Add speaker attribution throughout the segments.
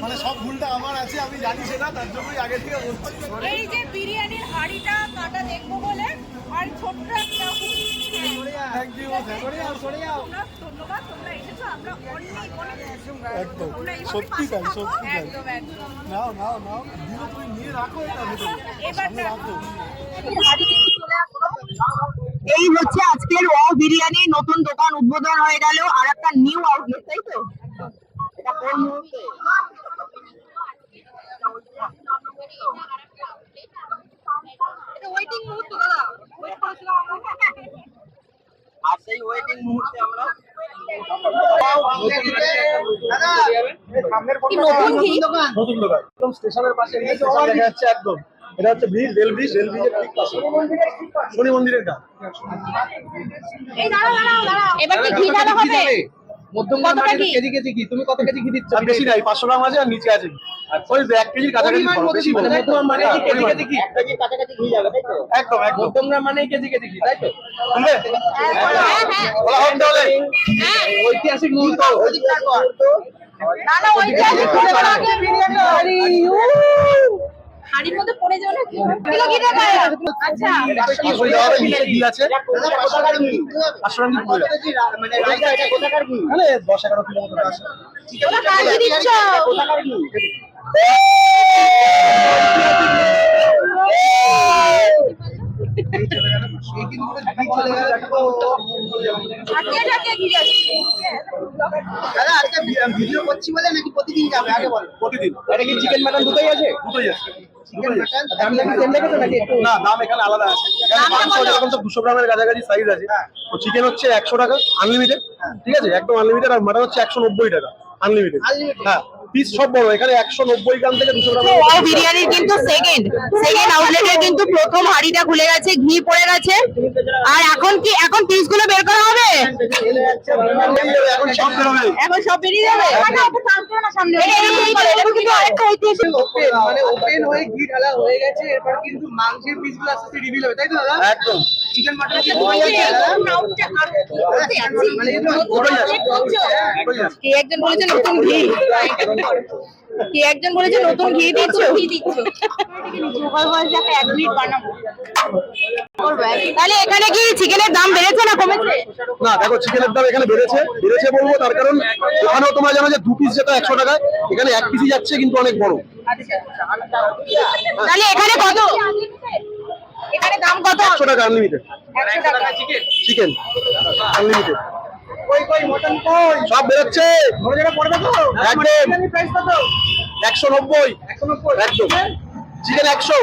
Speaker 1: মানে সব ভুলটা আমার আছে আমি জানি সেটা তার জন্যই আগে থেকে বলছি
Speaker 2: এই যে বিরিয়ানির হাঁড়িটা কাটা দেখব বলে। আর ছোট্ট একটা
Speaker 1: থ্যাংক ইউ
Speaker 2: ধন্যবাদ তোমরা এসেছ আমরা অনেক অনেক
Speaker 1: একদম সত্যি তাই সত্যি তাই। নাও নাও নাও। দিও তুমি নিয়ে রাখো এটা ভেতরে।
Speaker 2: এবার
Speaker 1: রাখো।
Speaker 3: এই হচ্ছে আজকের বিরিয়ানি নতুন দোকান উদ্বোধন হয়ে গেল আর একটা নিউ আউটলেট তাই তো? এটা কোন মুহূর্তে?
Speaker 2: ওয়েটিং মুহূর্ত দাদা। ওয়েট করেছিলাম আমরা।
Speaker 3: আর সেই ওয়েটিং মুহূর্তে আমরা
Speaker 2: নতুন ঘি?
Speaker 1: নতুন দোকান। একদম স্টেশনের পাশে এই দেখা যাচ্ছে একদম। এটা হচ্ছে ব্রিজ রেল ব্রিজ রেল ব্রিজের ঠিক পাশে। শনি মন্দিরের গা।
Speaker 2: এবার কি ঘি ঢালা হবে?
Speaker 4: মানে কেজি কেজি কি তুমি কত কেজি ঘি দিচ্ছ?
Speaker 1: আর বেশি নাই পাঁচশো গ্রাম আছে আর নিচে আছে ওই এক কেজির কাছাকাছি বেশি
Speaker 4: মানে
Speaker 1: বড়।
Speaker 4: মধ্যমগ্রাম মানে কি কেজি
Speaker 1: পরিমাণ।
Speaker 4: কেজি ঘি?
Speaker 1: একদম একদম।
Speaker 4: মধ্যমগ্রাম মানে কেজি কেজি ঘি তাই তো?
Speaker 1: শুনবে
Speaker 2: হ্যাঁ হ্যাঁ
Speaker 1: বলা হোক তাহলে।
Speaker 4: ঐতিহাসিক মুহূর্ত।
Speaker 2: না না ওই যে আমি খুলে বলা আগে বিরিয়ানি হাড়ি হাড়ির মধ্যে পড়ে যাও না কিলো কি টাকা আচ্ছা।
Speaker 1: কি হয়ে পড়ে যাবে। মানে দশ এগারো কিলো মতো আছে।
Speaker 3: দাদা আজকে ভিডিও করছি বলে নাকি প্রতিদিন যাবে? আগে বলো।
Speaker 1: প্রতিদিন।
Speaker 4: এটা কি চিকেন মাটন দুটোই আছে?
Speaker 1: দুটোই আছে। দুটোই আছে।
Speaker 4: দামটা কি সেম রেখেছো নাকি একটু
Speaker 1: না দাম এখানে আলাদা আছে। মাংস যেরকম তো দুশো গ্রামের কাছাকাছি সাইজ আছে। তো চিকেন হচ্ছে একশো টাকা আনলিমিটেড ঠিক আছে? একদম আনলিমিটেড আর মাটন হচ্ছে একশো নব্বই টাকা আনলিমিটেড হ্যাঁ পিস সব বড়। এখানে একশো নব্বই গ্রাম থেকে দুশো গ্রাম
Speaker 3: বিরিয়ানির কিন্তু সেকেন্ড সেকেন্ড কিন্তু প্রথম হাড়িটা খুলে গেছে ঘি পড়ে গেছে। আর এখন কি এখন পিসগুলো বের
Speaker 1: এখন সব বেরোবে
Speaker 3: এখন সব বেরিয়ে যাবে সামনে এরকম করে, এরকম কিন্তু আরেকটা ঐতিহাসিক
Speaker 4: ওপেন মানে ওপেন হয়ে ঘি ঢালা হয়ে গেছে এরপর কিন্তু মাংসের পিসগুলো আস্তে আস্তে রিভিল হবে তাই তো দাদা
Speaker 1: একদম
Speaker 4: চিকেন মাটন
Speaker 3: কে একজন বলেছে নতুন ঘি কে একজন বলেছে নতুন ঘি দিচ্ছ ঘি দিচ্ছ এক মিনিট বানাবো তাহলে এখানে কি চিকেনের দাম বেড়েছে না কমেছে?
Speaker 1: না দেখো চিকেনের দাম এখানে বেড়েছে। বেড়েছে বলব তার কারণ ওখানেও তোমার জানো যে দু পিস যেটা একশো টাকায় এখানে এক পিসই যাচ্ছে কিন্তু অনেক বড়।
Speaker 3: তাহলে এখানে কত? এখানে দাম কত?
Speaker 1: একশো টাকা আনলিমিটেড চিকেন আনলিমিটেড সব বেরোচ্ছে। একদম। একশো নব্বই। একদম। চিকেন একশো।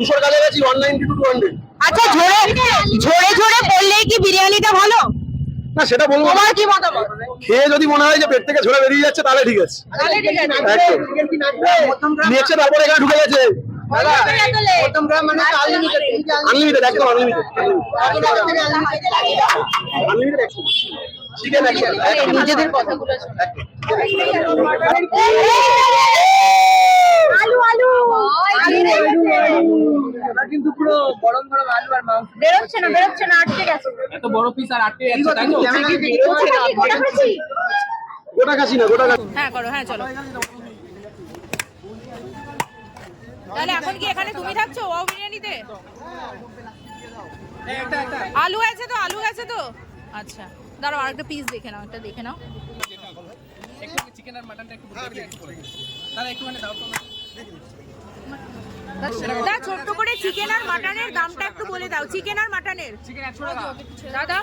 Speaker 1: দুশোর কাছাকাছি one ninety two two hundred
Speaker 3: আচ্ছা ঝরে ঝরে ঝরে পড়লেই কি বিরিয়ানিটা ভালো?
Speaker 1: না সেটা বলব
Speaker 3: তোমার কি মতামত?
Speaker 1: খেয়ে যদি মনে হয় যে পেট থেকে ঝরে বেরিয়ে যাচ্ছে তাহলে ঠিক আছে।
Speaker 3: তাহলে ঠিক আছে।
Speaker 1: একদম। নিয়েছে তারপরে এখানে ঢুকে গেছে।
Speaker 4: মানে আনলিমিটেড
Speaker 1: একদম একশো
Speaker 3: নিজেদের কথাগুলো
Speaker 4: কিন্তু পুরো গরম গরম আলু আর মাংস।
Speaker 2: বেরোচ্ছে না বেরোচ্ছে না আটকে গেছে।
Speaker 4: এত বড় পিস আর আটকে যাচ্ছে তাই তো?
Speaker 1: গোটা খাসি না গোটা খাসি
Speaker 2: হ্যাঁ করো হ্যাঁ চলো। তাহলে এখন কি এখানে তুমি থাকছো ওয়াও বিরিয়ানিতে? আলু আছে তো আলু আছে তো। আচ্ছা দাঁড়াও আরেকটা পিস দেখে নাও একটা দেখে নাও।
Speaker 4: একটু চিকেন আর মাটনটা একটু তাহলে একটু মানে দাও তো।
Speaker 2: দা ছোট্ট করে চিকেন আর মাটনের দামটা একটু বলে দাও। চিকেন আর মাটনের
Speaker 4: চিকেন
Speaker 2: দাদা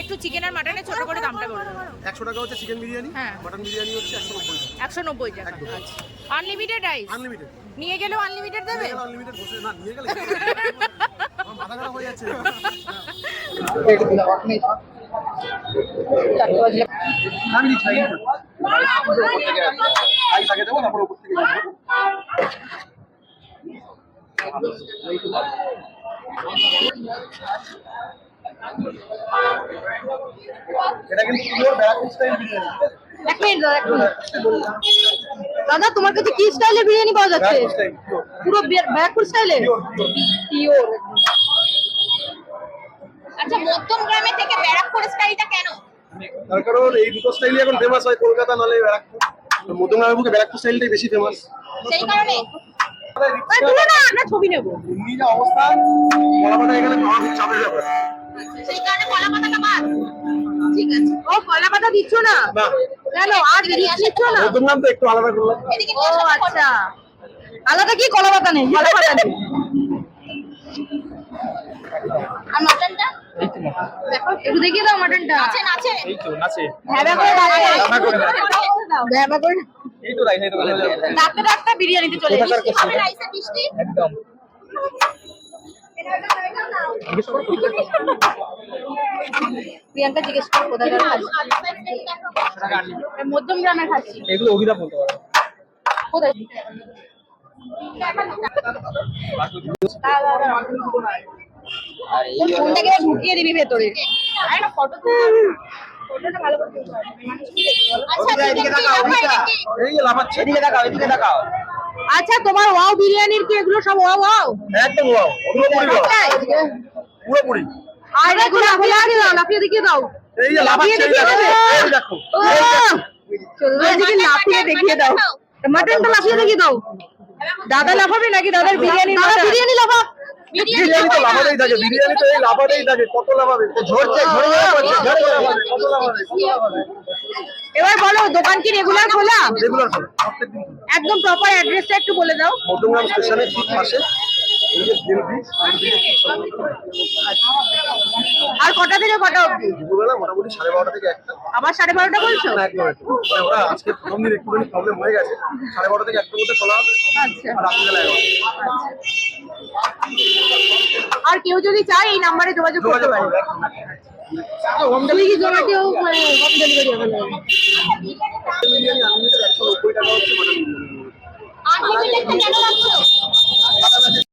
Speaker 2: একটু চিকেন আর মাটনের ছোট করে দামটা বলে। দাও
Speaker 1: একশো টাকা হচ্ছে চিকেন বিরিয়ানি
Speaker 2: হ্যাঁ।
Speaker 1: মটন বিরিয়ানি হচ্ছে একশো নব্বই
Speaker 2: একশো নব্বই টাকা আনলিমিটেড রাইস
Speaker 1: আনলিমিটেড
Speaker 2: নিয়ে গেলেও আনলিমিটেড দেবে?
Speaker 1: আনলিমিটেড বসে না নিয়ে গেলে মাথা খারাপ হয়ে যাচ্ছে। আমি ছাই দেবো তারপর উপর থেকে এটা কিন্তু পিওর ব্যারাকুড স্টাইল বিরিয়ানি
Speaker 3: এক মিনিট দাদা এক মিনিট দাদা তোমার কাছে কি স্টাইলের বিরিয়ানি পাওয়া যাচ্ছে
Speaker 1: স্টাইল
Speaker 3: পুরো ব্যারাকপুর স্টাইলে
Speaker 1: পিওর
Speaker 2: আচ্ছা মধ্যম গ্রামে থেকে ব্যারাকপুর স্টাইলটা কেন?
Speaker 1: তার কারণ এই দুটো স্টাইলই এখন ফেমাস হয় কলকাতা নালে ব্যারাকপুর। তো মধ্যমগ্রামের বুকে ব্যারাকপুর স্টাইলটাই বেশি ফেমাস
Speaker 2: সেই কারণে।
Speaker 3: আমরা ছবি নেব।
Speaker 1: এমনি যা কলাপাতা এখানে পাওয়া খুব চাপের ব্যাপার।
Speaker 2: সেই কারণে কলা বাদ। ঠিক আছে।
Speaker 3: ও দিচ্ছ না?
Speaker 1: না।
Speaker 3: কেন? আর জিনিস দিচ্ছ না?
Speaker 1: মধ্যমগ্রাম তো একটু আলাদা করলাম।
Speaker 3: ও। আচ্ছা। আলাদা কি কলা পাতা নেই নেই।
Speaker 2: আর
Speaker 3: দেখো একটু দেখিয়ে দাও মাটনটা
Speaker 2: আছে আছে
Speaker 3: ভ্যাবা করে
Speaker 1: রান্না করে দাও।
Speaker 3: ভ্যাবা করে
Speaker 4: এই তো রাইস এই তো
Speaker 3: ডাক্তার ডাক্তার বিরিয়ানিতে চলে এসেছি।
Speaker 2: রাইসে
Speaker 4: একদম।
Speaker 3: প্রিয়াঙ্কা জিজ্ঞেস করো কোথায় মধ্যম গ্রামের খাচ্ছি।
Speaker 4: এগুলো অভিধাপ বলতে পারো।
Speaker 3: কোথায়?
Speaker 4: আর
Speaker 3: তোর ফোনটাকে ঢুকিয়ে দিবি ভেতরে। আরে না ফটো তো ফটোটা ভালো করে তুলতে হবে।
Speaker 2: আচ্ছা এদিকে তাকাও এদিকে?
Speaker 1: লাফাচ্ছে।
Speaker 4: এদিকে দেখাও এদিকে দেখাও।
Speaker 3: আচ্ছা তোমার ওয়াও বিরিয়ানির কি এগুলো সব ওয়াও ওয়াও?
Speaker 1: একদম ওয়াও। পুরোপুরি ওয়াও। পুরোপুরি
Speaker 3: আর এগুলো দেখিয়ে দাও লাফিয়ে দেখিয়ে দাও।
Speaker 1: এই যে লাফাচ্ছে এই দেখো দেখো
Speaker 3: চলো এদিকে লাফিয়ে দেখিয়ে দাও। মাটনটা লাফিয়ে দেখিয়ে দাও। দাদা লাফাবে নাকি? দাদার বিরিয়ানি দাদা বিরিয়ানি লাফা।
Speaker 1: বিরিয়ানি তো লাফাতেই থাকে বিরিয়ানি তো এই থাকে। কত ঝরছে ঝরে ঝরে কত
Speaker 3: এবার বলো দোকান কি রেগুলার খোলা?
Speaker 1: রেগুলার খোলা।
Speaker 3: একদম প্রপার অ্যাড্রেসটা একটু বলে দাও।
Speaker 1: মধ্যমগ্রাম স্টেশনের ঠিক পাশে।
Speaker 3: আর কটা থেকে কটা অবধি?
Speaker 1: দুপুরবেলা মোটামুটি সাড়ে বারোটা থেকে একটা।
Speaker 3: আবার সাড়ে বারোটা বলছো?
Speaker 1: একদম। মানে ওরা আজকে প্রথম দিন একটুখানি প্রবলেম হয়ে গেছে। সাড়ে বারোটা থেকে একটার মধ্যে খোলা হবে।
Speaker 3: আচ্ছা।
Speaker 1: আর রাত্রিবেলা
Speaker 3: আর কেউ যদি চায় এই নাম্বারে যোগাযোগ করতে পারে। জোম্যাটো মানে হোম ডেলিভারি
Speaker 1: আনলিমিটেড টাকা মানে
Speaker 2: রাখছো